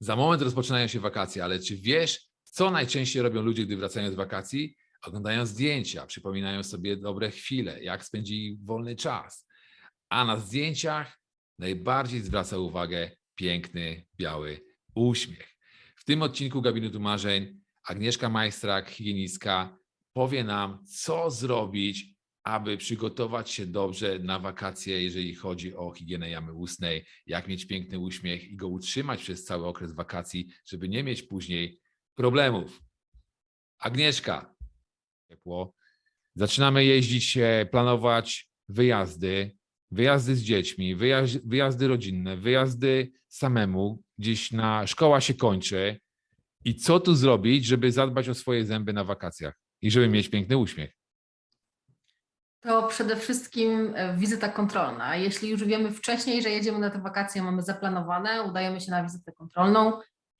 Za moment rozpoczynają się wakacje, ale czy wiesz, co najczęściej robią ludzie, gdy wracają z wakacji? Oglądają zdjęcia, przypominają sobie dobre chwile, jak spędzili wolny czas. A na zdjęciach najbardziej zwraca uwagę piękny, biały uśmiech. W tym odcinku Gabinetu Marzeń Agnieszka Majstrak, higienistka, powie nam, co zrobić, aby przygotować się dobrze na wakacje, jeżeli chodzi o higienę jamy ustnej, jak mieć piękny uśmiech i go utrzymać przez cały okres wakacji, żeby nie mieć później problemów. Agnieszka, ciepło. Zaczynamy jeździć, planować wyjazdy, wyjazdy z dziećmi, wyjazd, wyjazdy rodzinne, wyjazdy samemu, gdzieś na szkoła się kończy. I co tu zrobić, żeby zadbać o swoje zęby na wakacjach i żeby mieć piękny uśmiech? To przede wszystkim e, wizyta kontrolna. Jeśli już wiemy wcześniej, że jedziemy na te wakacje, mamy zaplanowane, udajemy się na wizytę kontrolną,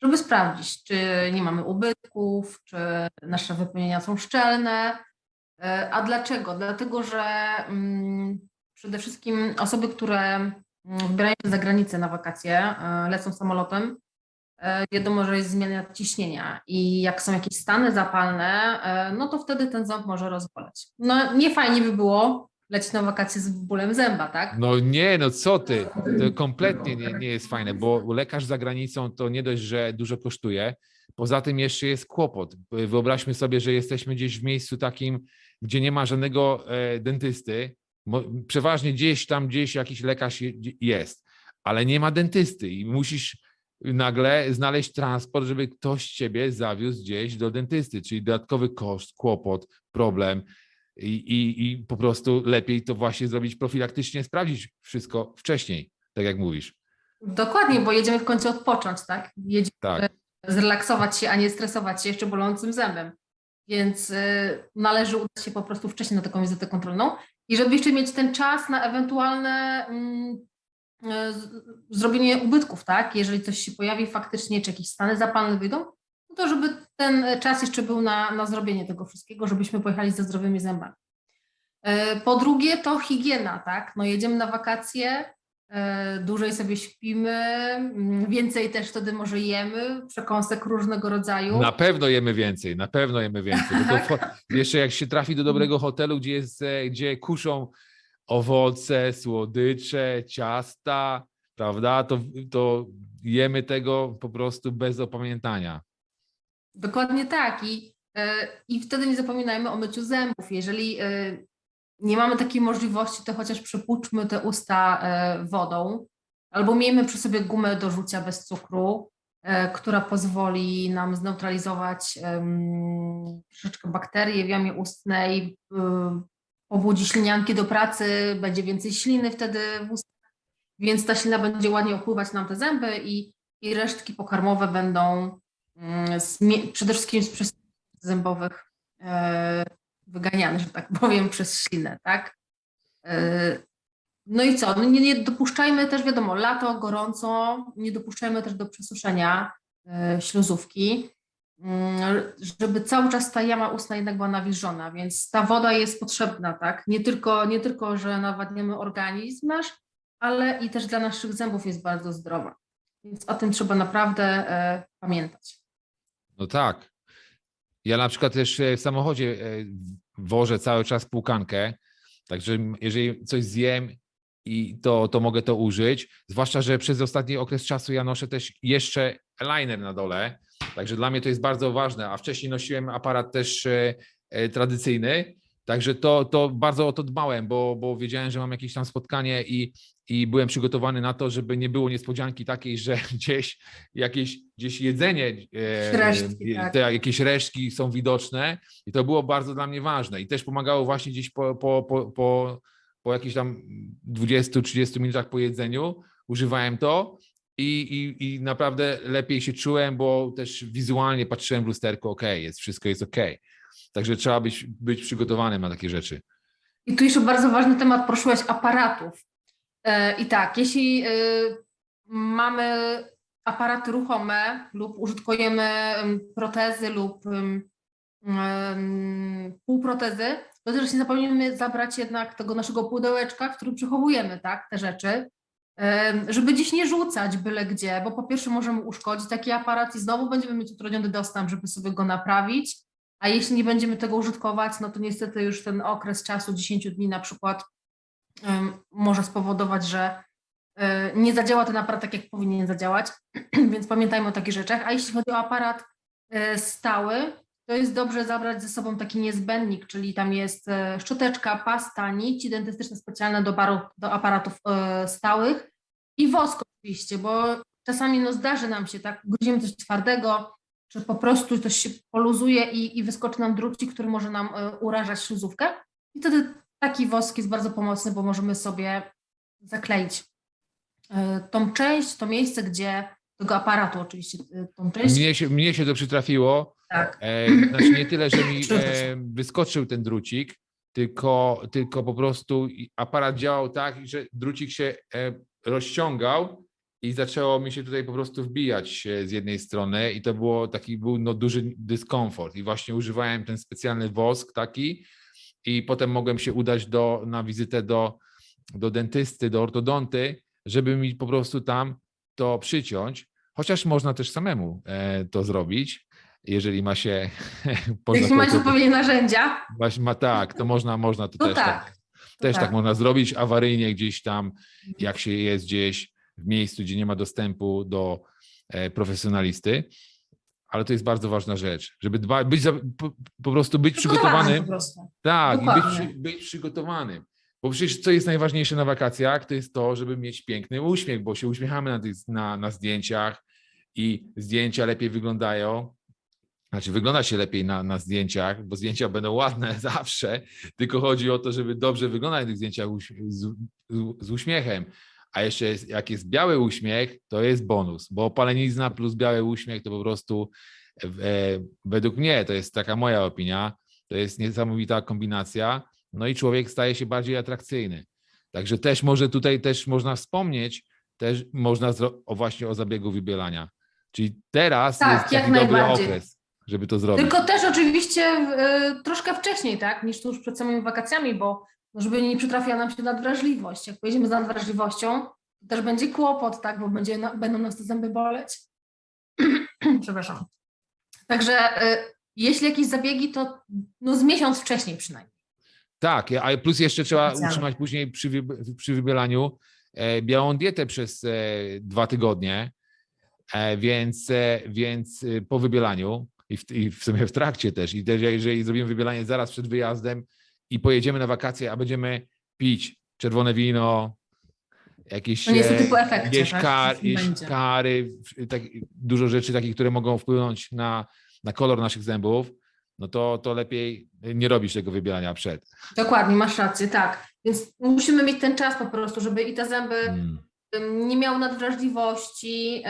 żeby sprawdzić, czy nie mamy ubytków, czy nasze wypełnienia są szczelne. E, A dlaczego? Dlatego, że mm, przede wszystkim osoby, które mm, wybierają się za granicę na wakacje, e, lecą samolotem, wiadomo, że jest zmiana ciśnienia i jak są jakieś stany zapalne, e, no to wtedy ten ząb może rozboleć. No nie fajnie by było lecieć na wakacje z bólem zęba, tak? No nie, no co ty? To kompletnie nie, nie jest fajne, bo lekarz za granicą to nie dość, że dużo kosztuje. Poza tym jeszcze jest kłopot. Wyobraźmy sobie, że jesteśmy gdzieś w miejscu takim, gdzie nie ma żadnego e, dentysty. Przeważnie gdzieś tam, gdzieś jakiś lekarz je- jest, ale nie ma dentysty i musisz nagle znaleźć transport, żeby ktoś ciebie zawiózł gdzieś do dentysty, czyli dodatkowy koszt, kłopot, problem. I, i, I po prostu lepiej to właśnie zrobić profilaktycznie, sprawdzić wszystko wcześniej, tak jak mówisz. Dokładnie, bo jedziemy w końcu odpocząć, tak? Jedziemy Tak. zrelaksować się, a nie stresować się jeszcze bolącym zębem. Więc y, należy udać się po prostu wcześniej na taką wizytę kontrolną i żeby jeszcze mieć ten czas na ewentualne mm, zrobienie ubytków, tak? Jeżeli coś się pojawi faktycznie, czy jakieś stany zapalne wyjdą, no to żeby ten czas jeszcze był na, na zrobienie tego wszystkiego, żebyśmy pojechali ze zdrowymi zębami. Y, Po drugie to higiena, tak? No jedziemy na wakacje, e, dłużej sobie śpimy, mm, więcej też wtedy może jemy, przekąsek różnego rodzaju. Na pewno jemy więcej, na pewno jemy więcej. To, Tak. jeszcze jak się trafi do dobrego hotelu, gdzie, jest, e, gdzie kuszą owoce, słodycze, ciasta, prawda, to, to jemy tego po prostu bez opamiętania. Dokładnie tak. I, e, I wtedy nie zapominajmy o myciu zębów. Jeżeli e, nie mamy takiej możliwości, to chociaż przepłuczmy te usta e, wodą albo miejmy przy sobie gumę do rzucia bez cukru, która pozwoli nam zneutralizować troszeczkę bakterie w jamie ustnej, pobudzi ślinianki do pracy, będzie więcej śliny wtedy w ustach, więc ta ślina będzie ładnie opływać nam te zęby i, i resztki pokarmowe będą mm, przede wszystkim z przestrzeni zębowych e, wyganiane, że tak powiem, przez ślinę, tak? E, no i co? No nie, nie dopuszczajmy też, wiadomo, lato, gorąco, nie dopuszczajmy też do przesuszenia e, śluzówki, żeby cały czas ta jama ustna jednak była nawilżona, więc ta woda jest potrzebna, tak? Nie tylko, nie tylko, że nawadniamy organizm nasz, ale i też dla naszych zębów jest bardzo zdrowa. Więc o tym trzeba naprawdę e, pamiętać. No tak. Ja na przykład też e, w samochodzie e, wożę cały czas płukankę, także jeżeli coś zjem i to, to mogę to użyć, zwłaszcza, że przez ostatni okres czasu ja noszę też jeszcze liner na dole, także dla mnie to jest bardzo ważne, a wcześniej nosiłem aparat też e, e, tradycyjny, także to, to bardzo o to dbałem, bo, bo wiedziałem, że mam jakieś tam spotkanie i, i byłem przygotowany na to, żeby nie było niespodzianki takiej, że gdzieś jakieś gdzieś jedzenie, e, Resztki, tak. te jakieś resztki są widoczne i to było bardzo dla mnie ważne i też pomagało właśnie gdzieś po, po, po, po, po jakichś tam 20-30 minutach po jedzeniu używałem to i, i, i naprawdę lepiej się czułem, bo też wizualnie patrzyłem w lusterko, ok, jest, wszystko jest ok. Także trzeba być, być przygotowanym na takie rzeczy. I tu jeszcze bardzo ważny temat, poruszyłeś aparatów. E, I tak, jeśli e, mamy aparaty ruchome lub użytkujemy em, protezy lub półprotezy, to też nie zapomnijmy zabrać jednak tego naszego pudełeczka, w którym przechowujemy tak, te rzeczy. Żeby gdzieś nie rzucać byle gdzie, bo po pierwsze możemy uszkodzić taki aparat i znowu będziemy mieć utrudniony dostęp, żeby sobie go naprawić, a jeśli nie będziemy tego użytkować, no to niestety już ten okres czasu 10 dni na przykład może spowodować, że e, nie zadziała ten aparat tak, jak powinien zadziałać, więc pamiętajmy o takich rzeczach. A jeśli chodzi o aparat e, stały, to jest dobrze zabrać ze sobą taki niezbędnik, czyli tam jest e, szczoteczka, pasta, nici dentystyczne specjalne do, do aparatów e, stałych i wosk oczywiście, bo czasami no zdarzy nam się, tak, gryziemy coś twardego, czy po prostu coś się poluzuje i, i wyskoczy nam drucik, który może nam e, urażać śluzówkę i wtedy taki wosk jest bardzo pomocny, bo możemy sobie zakleić tą część, to miejsce, gdzie tego aparatu oczywiście, tą część. Mnie się, mnie się to przytrafiło. Tak. E, znaczy nie tyle, że mi e, wyskoczył ten drucik, tylko, tylko po prostu aparat działał tak, że drucik się e, rozciągał i zaczęło mi się tutaj po prostu wbijać e, z jednej strony i to było taki był no, duży dyskomfort. I właśnie używałem ten specjalny wosk taki i potem mogłem się udać do, na wizytę do, do dentysty, do ortodonty, żeby mi po prostu tam to przyciąć, chociaż można też samemu e, to zrobić, jeżeli ma się... Jeśli to- odpowiednie narzędzia, ma tak, to można, można to to też tak. tak. Też tak tak. można zrobić awaryjnie gdzieś tam, jak się jest gdzieś w miejscu, gdzie nie ma dostępu do e, profesjonalisty. Ale to jest bardzo ważna rzecz, żeby dba, być, za- po, po prostu być przygotowanym. Tak, i być, być przygotowanym. Bo przecież co jest najważniejsze na wakacjach, to jest to, żeby mieć piękny uśmiech, bo się uśmiechamy na, tych, na, na zdjęciach i zdjęcia lepiej wyglądają. Znaczy, wygląda się lepiej na, na zdjęciach, bo zdjęcia będą ładne zawsze, tylko chodzi o to, żeby dobrze wyglądać na tych zdjęciach z, z uśmiechem. A jeszcze jest, jak jest biały uśmiech, to jest bonus, bo palenizna plus biały uśmiech to po prostu e, według mnie, to jest taka moja opinia, to jest niesamowita kombinacja, no i człowiek staje się bardziej atrakcyjny. Także też może tutaj też można wspomnieć, też można o właśnie o zabiegu wybielania. Czyli teraz Tak, jest taki dobry okres, żeby to zrobić. Tylko też oczywiście y, troszkę wcześniej, tak, niż tuż przed samymi wakacjami, bo żeby nie przytrafiła nam się nadwrażliwość. Jak pojedziemy z nadwrażliwością, to też będzie kłopot, tak, bo będzie, na, będą nas te zęby boleć. Przepraszam. Także y, jeśli jakieś zabiegi, to no z miesiąc wcześniej przynajmniej. Tak, a plus jeszcze trzeba utrzymać później przy, wy- przy wybielaniu e, białą dietę przez e, dwa tygodnie, e, więc, więc po wybielaniu i w, i w sumie w trakcie też, i też jeżeli zrobimy wybielanie zaraz przed wyjazdem i pojedziemy na wakacje, a będziemy pić czerwone wino, jakieś, niestety e, po efekcie, tak? kar, Coś nie jeść będzie. kary, tak, dużo rzeczy takich, które mogą wpłynąć na, na kolor naszych zębów, no to, to lepiej nie robić tego wybielania przed. Dokładnie, masz rację, tak. Więc musimy mieć ten czas po prostu, żeby i te zęby Mm. Nie miały nadwrażliwości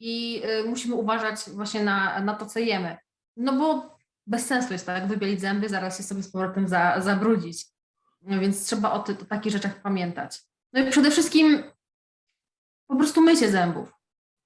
i y, musimy uważać właśnie na, na to, co jemy. No bo bez sensu jest tak, wybielić zęby, zaraz się sobie z powrotem za, zabrudzić. No Więc trzeba o, ty, o takich rzeczach pamiętać. No i przede wszystkim po prostu mycie zębów.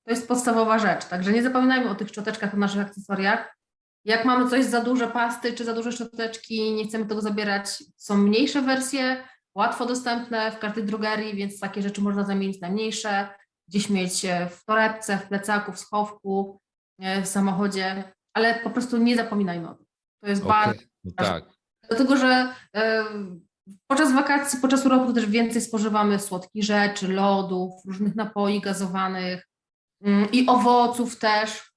To jest podstawowa rzecz, także nie zapominajmy o tych szczoteczkach, o naszych akcesoriach. Jak mamy coś za duże pasty czy za duże szczoteczki, nie chcemy tego zabierać, są mniejsze wersje, łatwo dostępne w każdej drogerii, więc takie rzeczy można zamienić na mniejsze, gdzieś mieć e, w torebce, w plecaku, w schowku, e, w samochodzie, ale po prostu nie zapominajmy o tym. To jest bardzo Okej, no tak. Dlatego, że e, podczas wakacji, podczas urlopu też więcej spożywamy słodkich rzeczy, lodów, różnych napoi gazowanych mm, i owoców też.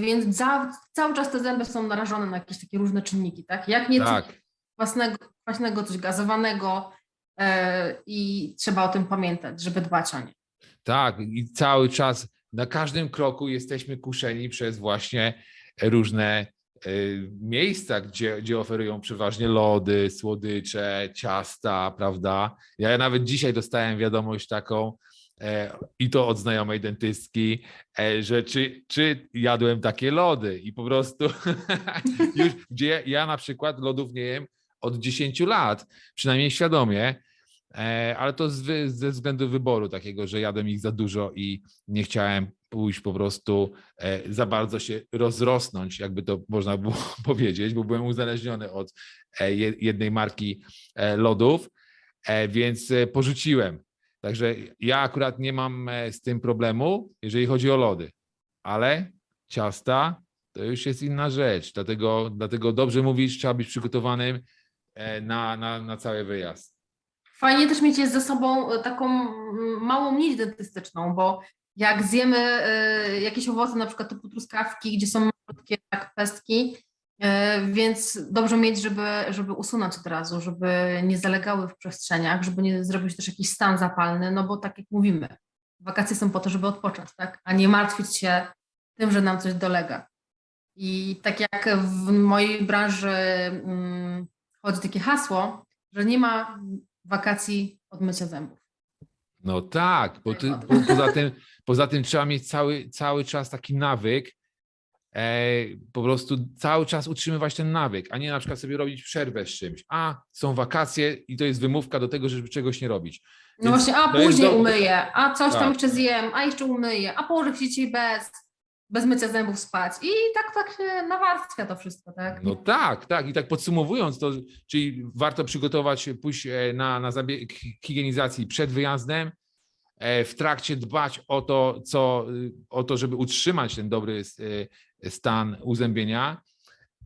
Więc za, cały czas te zęby są narażone na jakieś takie różne czynniki, tak? Jak nie Tak, kwaśnego, kwaśnego, coś gazowanego e, i trzeba o tym pamiętać, żeby dbać o nie. tak. I cały czas na każdym kroku jesteśmy kuszeni przez właśnie różne y, miejsca, gdzie, gdzie oferują przeważnie lody, słodycze, ciasta, prawda? Ja nawet dzisiaj dostałem wiadomość taką, e, i to od znajomej dentystki, e, że czy, czy jadłem takie lody i po prostu już, gdzie ja na przykład lodów nie jem od 10 lat, przynajmniej świadomie, e, ale to ze względu wyboru takiego, że jadłem ich za dużo i nie chciałem pójść po prostu e, za bardzo się rozrosnąć, jakby to można było powiedzieć, bo byłem uzależniony od e, je- jednej marki lodów, więc porzuciłem. Także ja akurat nie mam z tym problemu, jeżeli chodzi o lody, ale ciasta to już jest inna rzecz. Dlatego, dlatego dobrze mówisz, trzeba być przygotowanym na, na, na cały wyjazd. Fajnie też mieć ze sobą e, taką małą nić dentystyczną, bo jak zjemy e, jakieś owoce, na przykład typu truskawki, gdzie są malutkie tak, pestki, e, więc dobrze mieć, żeby, żeby usunąć od razu, żeby nie zalegały w przestrzeniach, żeby nie zrobić też jakiś stan zapalny, no bo tak jak mówimy, wakacje są po to, żeby odpocząć, tak, a nie martwić się tym, że nam coś dolega. I tak jak w mojej branży mm, chodzi takie hasło, że nie ma wakacji od mycia zębów. No tak, bo ty, po, poza, tym, poza tym trzeba mieć cały, cały czas taki nawyk, e, po prostu cały czas utrzymywać ten nawyk, a nie na przykład sobie robić przerwę z czymś. A, są wakacje i to jest wymówka do tego, żeby czegoś nie robić. No Więc właśnie, a później do- umyję, a coś Tak. tam jeszcze zjem, a jeszcze umyję, a położę się dzisiaj bez, bez mycia zębów spać. I tak, tak się nawarstwia to wszystko, tak? No tak, tak. I tak podsumowując to, czyli warto przygotować się, pójść e, na, na zabieg higienizacji przed wyjazdem, e, w trakcie dbać o to, co, o to, żeby utrzymać ten dobry e, stan uzębienia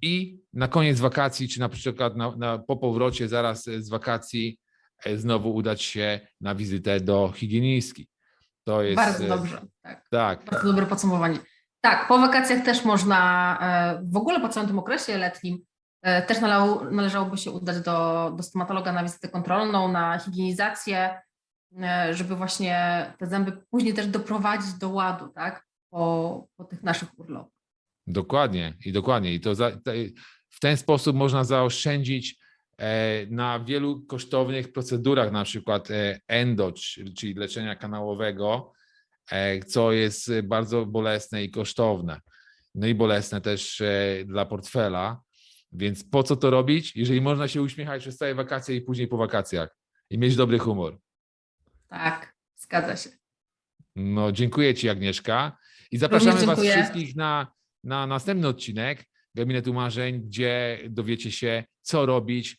i na koniec wakacji, czy na przykład na, na, po powrocie zaraz e, z wakacji e, znowu udać się na wizytę do higienistki. To jest Bardzo e, dobrze, tak. tak, Bardzo dobre podsumowanie. Tak, po wakacjach też można, e, w ogóle po całym tym okresie letnim, e, też należało, należałoby się udać do, do stomatologa na wizytę kontrolną, na higienizację, e, żeby właśnie te zęby później też doprowadzić do ładu, tak, po, po tych naszych urlopach. Dokładnie i dokładnie. I to za, w ten sposób można zaoszczędzić na wielu kosztownych procedurach, na przykład endo, czy- czyli leczenia kanałowego, co jest e, bardzo bolesne i kosztowne. No i bolesne też e, dla portfela. Więc po co to robić, jeżeli można się uśmiechać przez całe wakacje i później po wakacjach i mieć dobry humor? Tak, zgadza się. No, dziękuję Ci, Agnieszka. I zapraszamy Was wszystkich na, na następny odcinek Gabinetu Marzeń, gdzie dowiecie się, co robić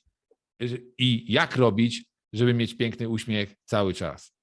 i jak robić, żeby mieć piękny uśmiech cały czas.